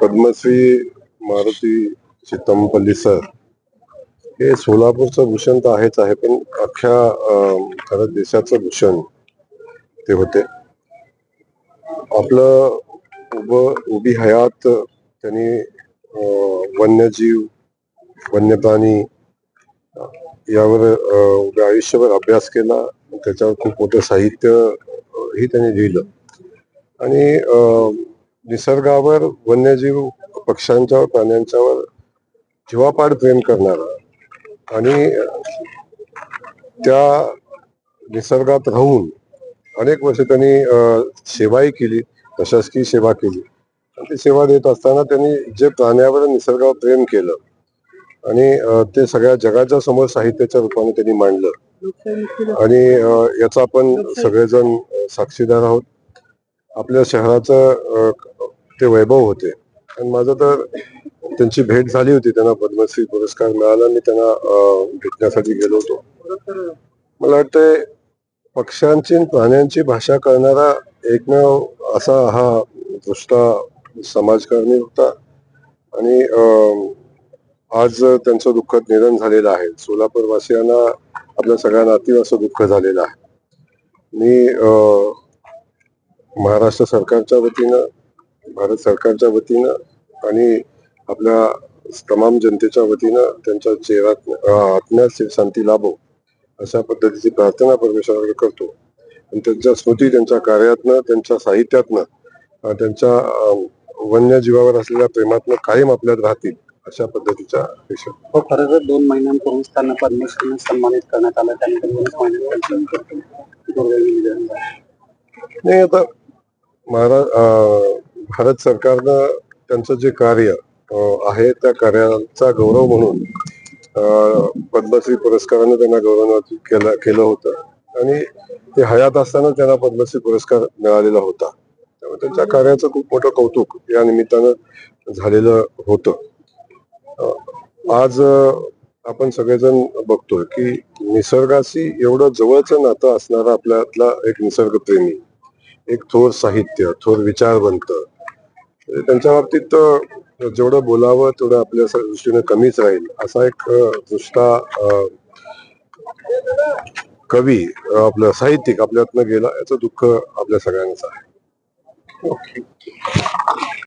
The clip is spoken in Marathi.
पद्मश्री मारुती चित्तमपल्ली सर. हे सोलापूरचं भूषण तर आहेच आहे पण अख्ख्या खरं देशाचं भूषण ते होते. आपलं उभं उभी हयात त्यांनी अं, वन्यजीव वन्यप्राणी यावर उभ्या आयुष्यभर अभ्यास केला त्याच्यावर खूप मोठं साहित्य ही त्यांनी लिहिलं. आणि अं, निसर्गावर वन्यजीव पक्ष्यांच्यावर प्राण्यांच्यावर जीवापाड प्रेम करणारा. आणि त्या निसर्गात राहून अनेक वर्ष त्यांनी सेवाही केली प्रशासकीय सेवा केली. आणि ती सेवा देत असताना त्यांनी जे प्राण्यावर निसर्गावर प्रेम केलं आणि ते सगळ्या जगाच्या समोर साहित्याच्या रूपाने त्यांनी मांडलं. आणि याचा आपण सगळेजण साक्षीदार आहोत. आपल्या शहराचं ते वैभव होते. आणि माझं तर त्यांची भेट झाली होती त्यांना पद्मश्री पुरस्कार मिळाला मी त्यांना भेटण्यासाठी गेलो होतो. मला वाटतंय पक्ष्यांची प्राण्यांची भाषा करणारा एकमेव असा हा दृष्टा समाजकारणी होता. आणि आज त्यांचं दुःखद निधन झालेलं आहे. सोलापूरवासियांना आपल्या सगळ्या नातीव असं दुःख झालेलं आहे. मी महाराष्ट्र सरकारच्या वतीनं भारत सरकारच्या वतीनं आणि आपल्या तमाम जनतेच्या वतीनं त्यांच्या चेहऱ्यात अं, आत्म्यात शांती लाभो अशा पद्धतीची प्रार्थना परमेश्वराकडे करतो. आणि त्यांच्या स्मृती त्यांच्या कार्यातनं त्यांच्या साहित्यातनं त्यांच्या वन्यजीवावर असलेल्या प्रेमातनं कायम आपल्यात राहतील अशा पद्धतीच्या अपेक्षा हो खरं तर दोन महिन्यांपूर्वीच त्यांना पद्मश्रीने सन्मानित करण्यात आलं. त्यानंतर. नाही आता महाराज अं, भारत सरकारनं त्यांचं जे कार्य आहे त्या कार्याचा गौरव म्हणून पद्मश्री पुरस्काराने त्यांना गौरव केलं केलं होतं. आणि ते हयात असताना त्यांना पद्मश्री पुरस्कार मिळालेला होता. त्यामुळे त्यांच्या कार्याचं खूप मोठं कौतुक या निमित्तानं झालेलं होतं. आज आपण सगळेजण बघतोय की निसर्गाशी एवढं जवळचं नातं असणारा आपल्यातला एक निसर्गप्रेमी एक थोर साहित्य थोर विचारवंत म्हणजे त्यांच्या बाबतीत जेवढं बोलावं तेवढं आपल्या दृष्टीनं दृष्टीने कमीच राहील. असा एक दृष्टा कवी आपलं साहित्यिक आपल्यातनं गेला याचं दुःख आपल्या सगळ्यांचं आहे.